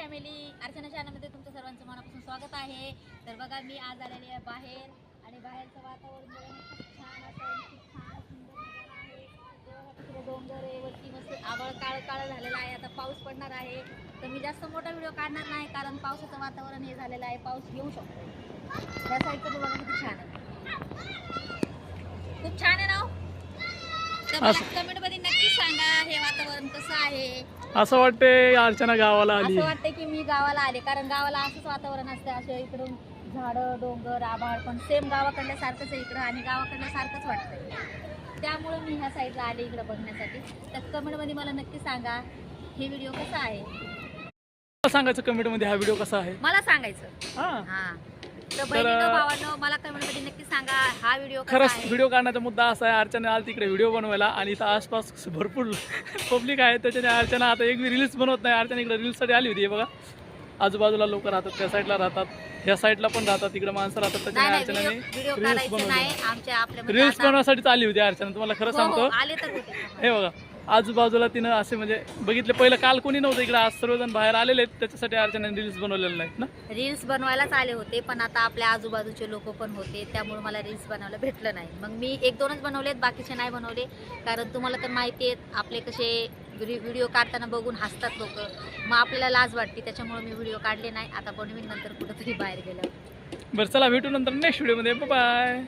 Family Archana चॅनलमध्ये तुमचं सर्वांचं मनापासून स्वागत आहे. तर बघा मी आज आलेली आहे बाहेर आणि बाहेरचं वातावरण खूप छान असं खूप छान सुंदर आहे. तिकडे डोंगर आहे वरती मस्त आभाळ काळं काळं झालेलं आहे. आता पाऊस पडणार आहे. तर मी जास्त मोठा व्हिडिओ काढणार नाही कारण पावसाचं वातावरण हे झालेलं आहे. पाऊस येऊ शकतो. त्या साईडचं बघा किती छान आहे. खूप छान आहे ना हो? तर मला असं- कमेंटमध्ये नक्की सांगा हे वातावरण कसं आहे? असं वाटते अर्चना गावाला आली. असं वाटतं की मी गावाला आले कारण गावाला असंच वातावरण असतं असं इकडून झाडं डोंगर आभाळ पण सेम गावाकडल्या सारखंच आहे इकडं आणि गावाकडल्या सारखंच वाटतंय. त्यामुळे मी ह्या साईडला आले इकडं बघण्यासाठी. तर कमेंटमध्ये मला नक्की सांगा हे व्हिडिओ कसा आहे? सांगायचं कमेंटमध्ये हा व्हिडिओ कसा आहे? मला सांगायचं. हा. हा. तर बहिणीनं भावानं मला कमेंटमध्ये नक्की सांगा हा व्हिडिओ कसा खरंच आहे? व्हिडिओ काढण्याचा मुद्दा असा आहे अर्चना आली तिकडे व्हिडिओ बनवायला आणि इथं आसपास भरपूर पब्लिक आहे. त्याच्याने अर्चना आता एक रील्स बनवत नाही. अर्चना इकडे रील्ससाठी आली होती हे बघा. आजूबाजूला लोक राहतात त्या साईडला राहतात. ह्या साईडला पण राहतात तिकडे माणसं राहतात. नाही त्याच्याने नाही व्हिडिओ अर्चनाने रील्स काढायचे बनवले. नाही. आमच्या आपल्या रील्स बनवण्यासाठीच आली होती अर्चना तुम्हाला खरं हो, सांगतो. आले तर होते. हे बघा. आजूबाजूला तिनं असे म्हणजे बघितले. पहिलं काल कोणी नव्हतं इकडे आज सर्वजण बाहेर आलेले आहेत. त्याच्यासाठी अर्चनाने रील्स बनवलेले नाहीत ना? रील्स बनवायलाच आले होते पण आता आपल्या आजूबाजूचे लोक पण होते त्यामुळे मला रील्स बनवायला भेटलं नाही. मग मी एक दोनच बनवलेत बाकीचे नाही बनवले. कारण तुम्हाला तर माहिती आहे आपले कसे व्हिडिओ काढताना बघून हसतात लोक. मग आपल्याला लाज वाटते त्याच्यामुळे मी व्हिडिओ काढले नाही. आता बनवीन नंतर कुठंतरी बाहेर गेल्यावर. बरं चला भेटू नंतर नेक्स्ट व्हिडिओमध्ये बाय